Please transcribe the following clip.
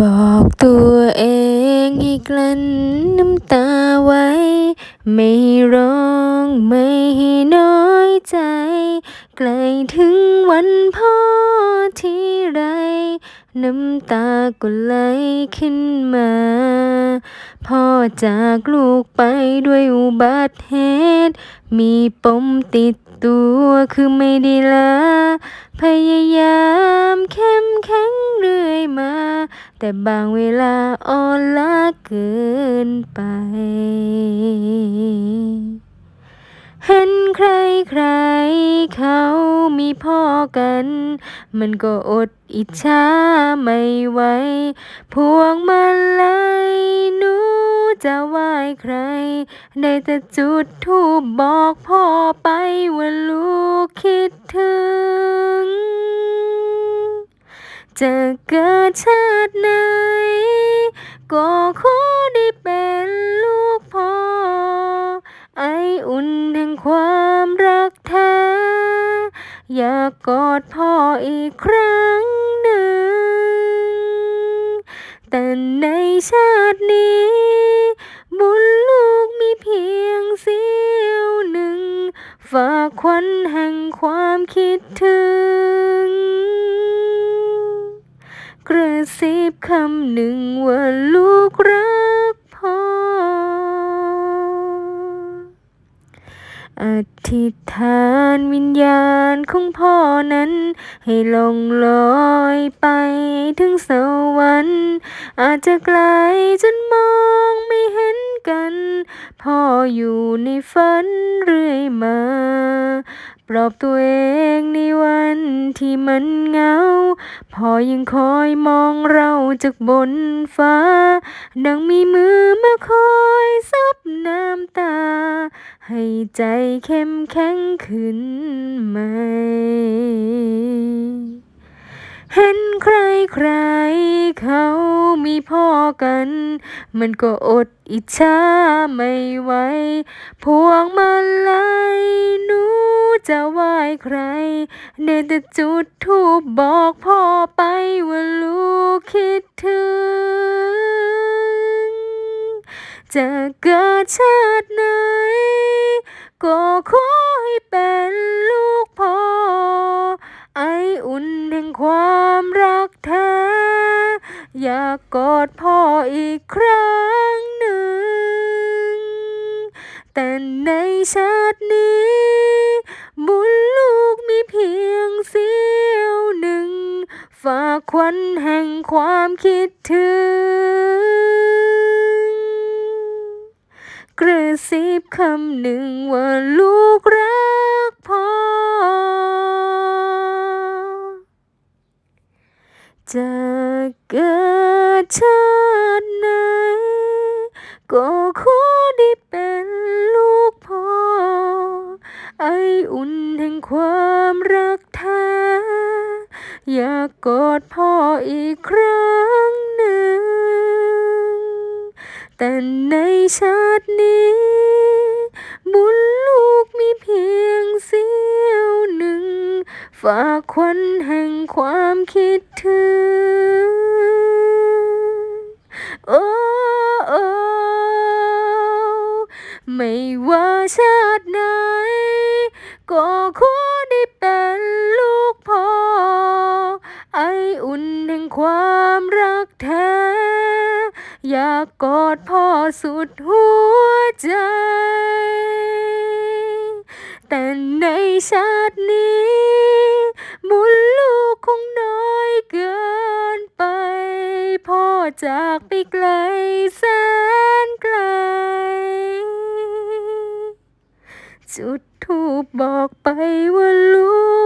บอกตัวเองให้กลั้นน้ำตาไว้ ไม่ร้องไม่ให้น้อยใจ ใกล้ถึงวันพ่อที่ไร น้ำตาก็ไหลขึ้นมา พ่อจากลูกไปด้วยอุบัติเหตุ มีปมติดตัวคือไม่ได้ลา พยายามเข้มแข็งเรื่อยมา แต่บางเวลาอ่อนล้าเกินไป เห็นใครใครเขามีพ่อกัน มันก็อดอิจฉาไม่ไหวพวงมาลัยหนูจะไหว้ใคร ได้แต่จุดธูปบอกพ่อไปว่าลูกคิด จะเกิดชาติไหน ก็ขอได้เป็นลูกพ่อ ไออุ่นแห่งความรักแท้ อยากกอดพ่ออีกครั้งหนึ่ง แต่ในชาตินี้ บุญลูกมีเพียงเสี้ยวหนึ่ง ฝากควันแห่งความคิดถึง กระซิบคำหนึ่งว่าลูกรักพ่อ อธิษฐานวิญญาณของพ่อนั้น ให้ลงลอยไปถึงสวรรค์อาจจะไกลจนมองไม่เห็นกัน พ่ออยู่ในฝันเรื่อยมา ปลอบตัวเองในวันที่มันเหงา พอยังคอยมองเราจากบนฟ้า ดังมีมือมาคอยซับน้ำตา ให้ใจเข้มแข็งขึ้นไหม เห็นใครใครเขามีพ่อกัน มันก็อดอิจฉาไม่ไหว พวงมาลัยนู จะไหว้ใครได้แต่จุดธูปบอกพ่อไปว่าลูกคิดถึง จะเกิดชาติไหน ก็ขอให้เป็นลูกพ่อ ไออุ่นแห่งความรักแท้ อยากกอดพ่ออีกครั้งหนึ่ง แต่ในชาตินี้ ฝากควันแห่งความคิดถึง กระซิบคำหนึ่งว่าลูกรักพ่อ จะเกิดชาติไหน ก็ขอได้เป็นลูกพ่อ ไออุ่นแห่งความรัก อยากกดพ่ออีกครั้งหนึ่ง แต่ในชาตินี้ บุญลูกมีเพียงเสี้ยวหนึ่ง ฝากควันแห่งความคิดถึง โอ้โอไม่ว่าชาติไหน ก็ขอ นแห่งความรักแท้ อยากกอดพ่อสุดหัวใจ แต่ในชาตินี้ บุญลูกคงน้อยเกินไป พ่อจากไปไกลแสนไกล จุดธูปบอกไปว่าลูก